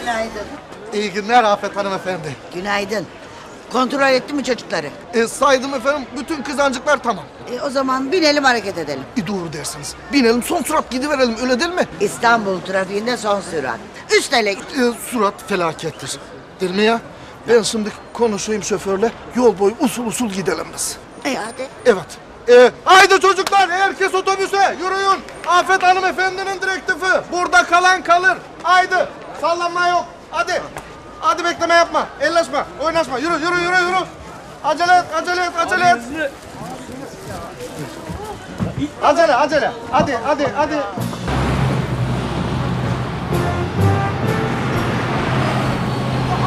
Günaydın. İyi günler Afet hanımefendi. Günaydın. Kontrol ettin mi çocukları? E, saydım efendim bütün kızancıklar tamam. E, o zaman binelim hareket edelim. E, doğru dersiniz. Binelim son surat gidiverelim öyle değil mi? İstanbul trafiğinde son sürat. Üstelik E, surat felakettir. Değil mi ya? Ben şimdi konuşayım şoförle. Yol boyu usul usul gidelim biz. E hadi. Evet. E, haydi çocuklar herkes otobüse yürüyün. Afet hanımefendinin direktifi. Burada kalan kalır. Haydi sallanma yok. Hadi. Hadi bekleme yapma. Elleşme. Oynaşma. Yürü yürü yürü yürü. Acele et acele et acele et. Acele acele. Hadi hadi hadi.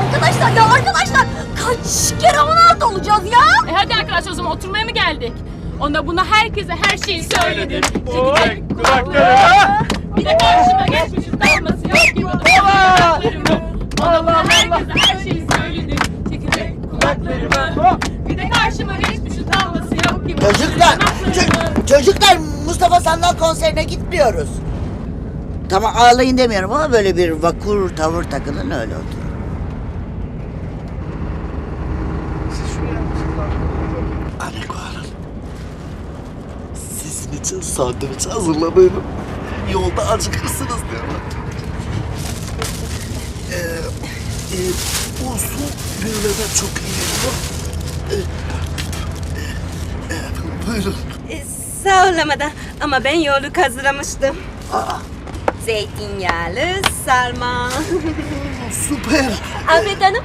Arkadaşlar ya arkadaşlar kaç kere Ronaldo olacağız ya? E hadi arkadaşlar o zaman oturmaya mı geldik? Ona buna herkese her şeyi söyledim. Oy Çekecek kulaklarım. Bir de karşıma geçmişim kalması Ona buna herkese her şeyi söyledim. Çekecek kulaklarımı. Bir de karşıma geçmişim kalması yok gibi. Çocuklar, ço- çocuklar Mustafa Sandal konserine gitmiyoruz. Tamam ağlayın demiyorum ama böyle bir vakur tavır takılın öyle oturun. Anne Hanım. Sizin için sandviç hazırladım. Yolda acıkırsınız diyorlar. E, bu su büyülere çok iyi geliyor. Ee, e, e, buyurun. E, Sağ ol Ramazan ama ben yolluk hazırlamıştım. Aa, Zeytinyağlı sarma. süper. Afet Hanım.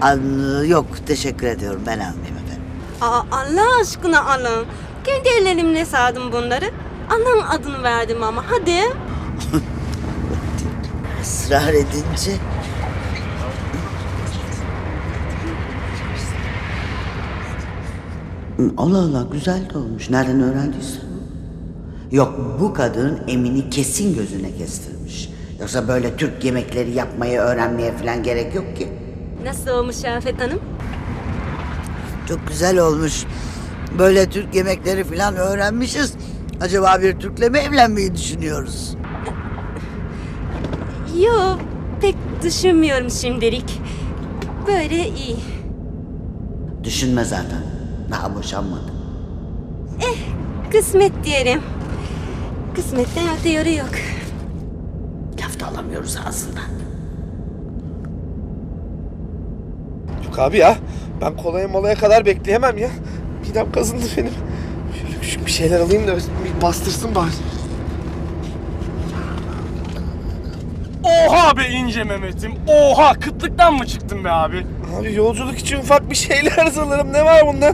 An, yok teşekkür ediyorum ben almayayım efendim. Aa, Allah aşkına alın. Kendi ellerimle sardım bunları. Allah'ın adını verdim ama hadi. Israr edince Allah Allah güzel de olmuş. Nereden öğrendiysen. Yok bu kadın Emin'i kesin gözüne kestirmiş. Yoksa böyle Türk yemekleri yapmayı öğrenmeye falan gerek yok ki. Nasıl olmuş Afet Hanım? Çok güzel olmuş. Böyle Türk yemekleri falan öğrenmişiz. Acaba bir Türk'le mi evlenmeyi düşünüyoruz? Yo pek düşünmüyorum şimdilik. Böyle iyi. Düşünme zaten. Daha boşanmadı. Kısmet diyelim. Kısmetten öte yolu yok. Laf da alamıyoruz ağzından. Yok abi ya. Ben kolaya molaya kadar bekleyemem ya. Midem kazındı benim. Şöyle küçük bir şeyler alayım da bir bastırsın bari. Oha be ince Mehmet'im. Oha kıtlıktan mı çıktın be abi? Abi yolculuk için ufak bir şeyler hazırlarım. Ne var bunda?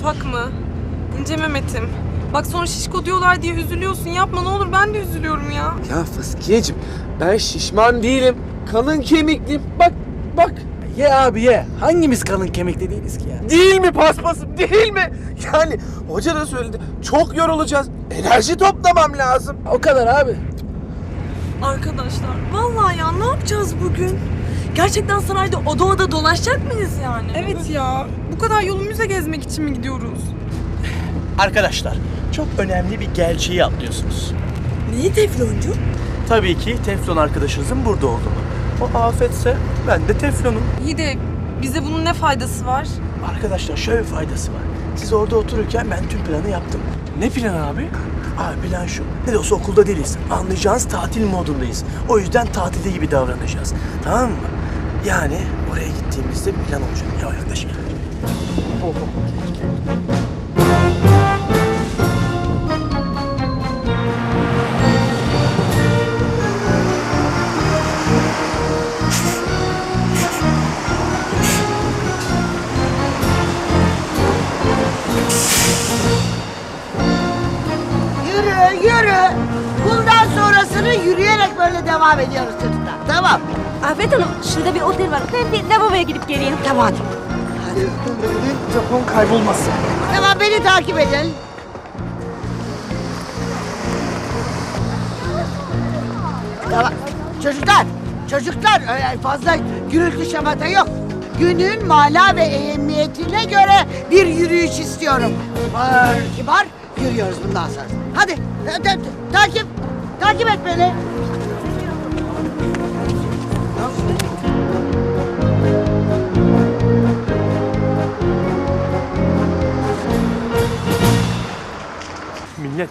Ufak mı? İnce Mehmet'im. Bak sonra şişko diyorlar diye üzülüyorsun. Yapma ne olur ben de üzülüyorum ya. Ya Fıskiyeciğim ben şişman değilim. Kalın kemikliyim. Bak bak. Ye abi ye. Hangimiz kalın kemikli değiliz ki ya? Değil mi paspasım değil mi? Yani hoca da söyledi. Çok yorulacağız. Enerji toplamam lazım. O kadar abi. Arkadaşlar vallahi ya ne yapacağız bugün? Gerçekten sarayda oda oda dolaşacak mıyız yani? Evet ya. Bu kadar yolu müze gezmek için mi gidiyoruz? Arkadaşlar çok önemli bir gerçeği atlıyorsunuz. Neyi tefloncu? Tabii ki Teflon arkadaşınızın burada olduğunu. O afetse ben de Teflon'um. İyi de bize bunun ne faydası var? Arkadaşlar şöyle bir faydası var. Siz orada otururken ben tüm planı yaptım. Ne planı abi? Abi plan şu. Ne de olsa okulda değiliz. Anlayacağınız tatil modundayız. O yüzden tatilde gibi davranacağız. Tamam mı? Yani oraya gittiğimizde plan olacak. Ya yaklaş. Yürü yürüyerek böyle devam ediyoruz çocuklar. Tamam. Afet Hanım şurada bir otel var. Ben bir lavaboya gidip geleyim. Tamam hadi. Japon kaybolmasın. Tamam beni takip edin. Tamam. Çocuklar, çocuklar öyle fazla gürültü şamata yok. Günün mana ve ehemmiyetine göre bir yürüyüş istiyorum. Kibar kibar yürüyoruz bundan sonra. Hadi ta- ta- takip, takip et beni. Millet,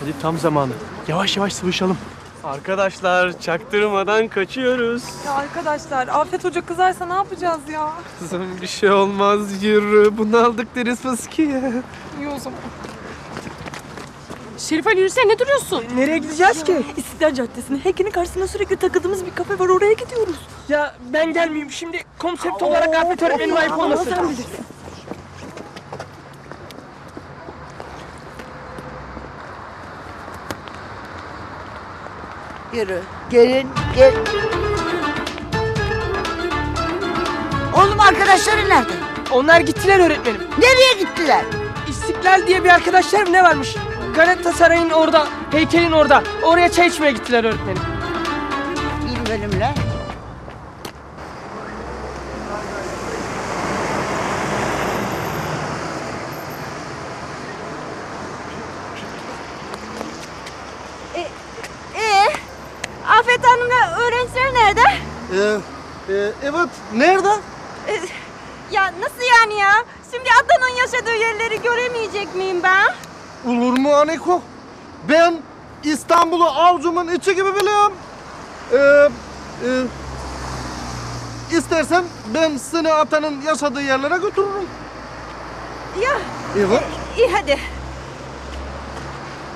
hadi tam zamanı. Yavaş yavaş sıvışalım. Arkadaşlar çaktırmadan kaçıyoruz. Ya arkadaşlar Afet Hoca kızarsa ne yapacağız ya? Kızım bir şey olmaz yürü. Bunu aldık deriz fıskiye. İyi o zaman. Şerif Ali yürüsene ne duruyorsun? Nereye gideceğiz ki? İstiklal Caddesi'nin heykelin karşısında sürekli takıldığımız bir kafe var oraya gidiyoruz. Ya ben gelmeyeyim şimdi konsept olarak Afet öğretmenim ayıp olmasın. Sen bilirsin. Yürü. Gelin, gel. Oğlum arkadaşların nerede? Onlar gittiler öğretmenim. Nereye gittiler? İstiklal diye bir arkadaşlarım ne varmış? Galatasaray'ın orada, heykelin orada. Oraya çay içmeye gittiler öğretmenim. İl bölümle. Ee, Afet Hanım'la öğrenciler nerede? Ee, e, evet, nerede? Ya nasıl yani ya? Şimdi Adan'ın yaşadığı yerleri göremeyecek miyim ben? Olur mu Aniko? Ben İstanbul'u avcumun içi gibi biliyorum. Ee, e, istersen ben seni atanın yaşadığı yerlere götürürüm. Ya Evet. iyi hadi.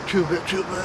Tövbe tövbe.